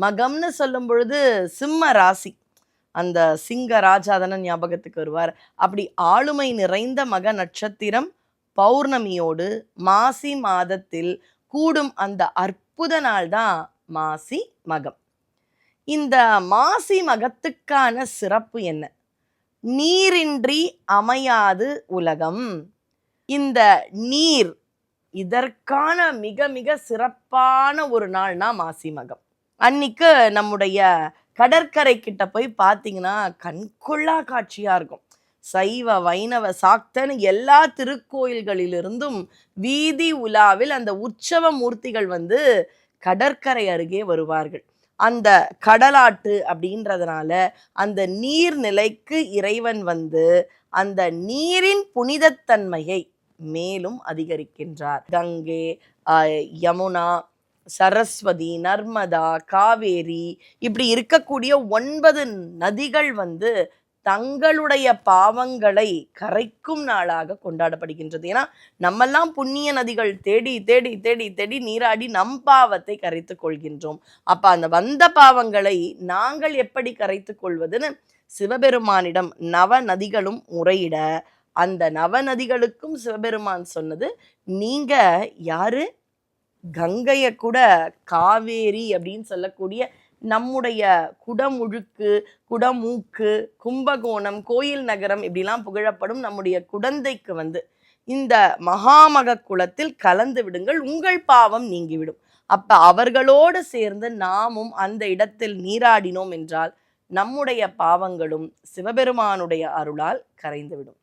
மகம்னு சொல்லும் பொழுது சிம்ம ராசி. அந்த சிங்க ராஜாதன ஞாபகத்துக்கு வருவார். அப்படி ஆளுமை நிறைந்த மக நட்சத்திரம் பௌர்ணமியோடு மாசி மாதத்தில் கூடும் அந்த அற்புத நாள் தான் மாசி மகம். இந்த மாசி மகத்துக்கான சிறப்பு என்ன? நீரின்றி அமையாது உலகம். இந்த நீர் இதற்கான மிக மிக சிறப்பான ஒரு நாள்னா மாசி மகம். அன்னைக்கு நம்முடைய கடற்கரை கிட்ட போய் பார்த்தீங்கன்னா கண்கொள்ளா காட்சியா இருக்கும். சைவ வைணவ சாக்தன் எல்லா திருக்கோயில்களிலிருந்தும் வீதி உலாவில் அந்த உற்சவ மூர்த்திகள் வந்து கடற்கரை அருகே வருவார்கள். அந்த கடலாட்டு அப்படின்றதுனால அந்த நீர்நிலைக்கு இறைவன் வந்து அந்த நீரின் புனிதத்தன்மையை மேலும் அதிகரிக்கின்றார். கங்கே யமுனா சரஸ்வதி நர்மதா காவேரி இப்படி இருக்கக்கூடிய ஒன்பது நதிகள் வந்து தங்களுடைய பாவங்களை கரைக்கும் நாளாக கொண்டாடப்படுகின்றது. ஏன்னா நம்மெல்லாம் புண்ணிய நதிகள் தேடி தேடி தேடி தேடி நீராடி நம் பாவத்தை கரைத்து கொள்கின்றோம். அப்ப அந்த வந்த பாவங்களை நாங்கள் எப்படி கரைத்து கொள்வதுன்னு சிவபெருமானிடம் நவ நதிகளும் முறையிட அந்த நவநதிகளுக்கும் சிவபெருமான் சொன்னது நீங்க யாரு? கங்கையை கூட காவேரி அப்படின்னு சொல்லக்கூடிய நம்முடைய குடமுழுக்கு குடமூக்கு கும்பகோணம் கோயில் நகரம் இப்படிலாம் புகழப்படும் நம்முடைய குடந்தைக்கு வந்து இந்த மகாமக குளத்தில் கலந்து விடுங்கள் உங்கள் பாவம் நீங்கிவிடும். அப்ப அவர்களோடு சேர்ந்து நாமும் அந்த இடத்தில் நீராடினோம் என்றால் நம்முடைய பாவங்களும் சிவபெருமானுடைய அருளால் கரைந்துவிடும்.